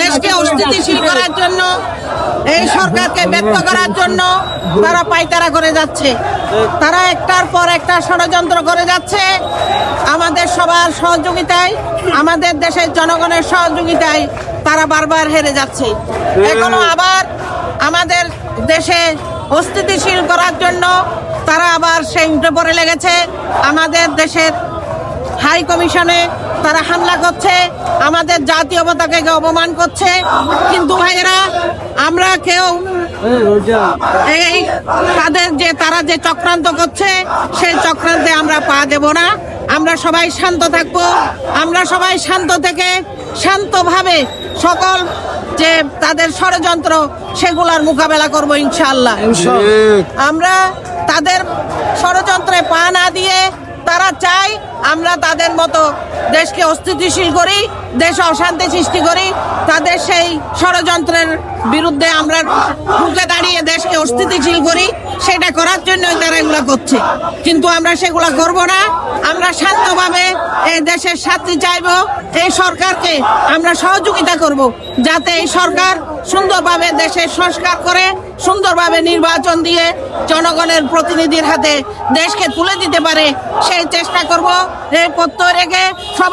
দেশকে অস্থিতিশীল করার জন্য, এই সরকারকে ব্যক্ত করার জন্য তারা পাইতারা করে যাচ্ছে। তারা একটার পর একটা ষড়যন্ত্র করে যাচ্ছে। আমাদের সবার সহযোগিতায়, আমাদের দেশের জনগণের সহযোগিতায় তারা বারবার হেরে যাচ্ছে। এখনও আবার আমাদের দেশে অস্থিতিশীল করার জন্য তারা আবার সেই উঠে পড়ে লেগেছে। আমাদের দেশের হাই কমিশনে তারা হামলা করছে, আমাদের জাতীয় পতাকাকে অপমান করছে। কিন্তু ভাইয়েরা, আমরা কেউ এই তাদের যে, তারা যে চক্রান্ত করছে, সেই চক্রান্তে আমরা পা দেব না। আমরা সবাই শান্ত থাকব। আমরা সবাই শান্ত থেকে শান্তভাবে সকল যে তাদের ষড়যন্ত্র সেগুলোর মোকাবেলা করব ইনশাল্লাহ আমরা তাদের ষড়যন্ত্রে পা না দিয়ে তারা চায় আমরা তাদের মতো দেশকে অস্থিতিশীল করি দেশে অশান্তি সৃষ্টি করি তাদের সেই ষড়যন্ত্রের বিরুদ্ধে আমরা রুখে দাঁড়িয়ে দেশকে অস্থিতিশীল করি সেটা জন্যই করছে। কিন্তু আমরা সেগুলো করব না। আমরা শান্তভাবে এই দেশের শান্তি চাইব এই সরকারকে আমরা সহযোগিতা করব, যাতে এই সরকার সুন্দরভাবে দেশের সংস্কার করে, সুন্দরভাবে নির্বাচন দিয়ে জনগণের প্রতিনিধির হাতে দেশকে তুলে দিতে পারে, সেই চেষ্টা করব। এই প্রত্যয় রেখে সব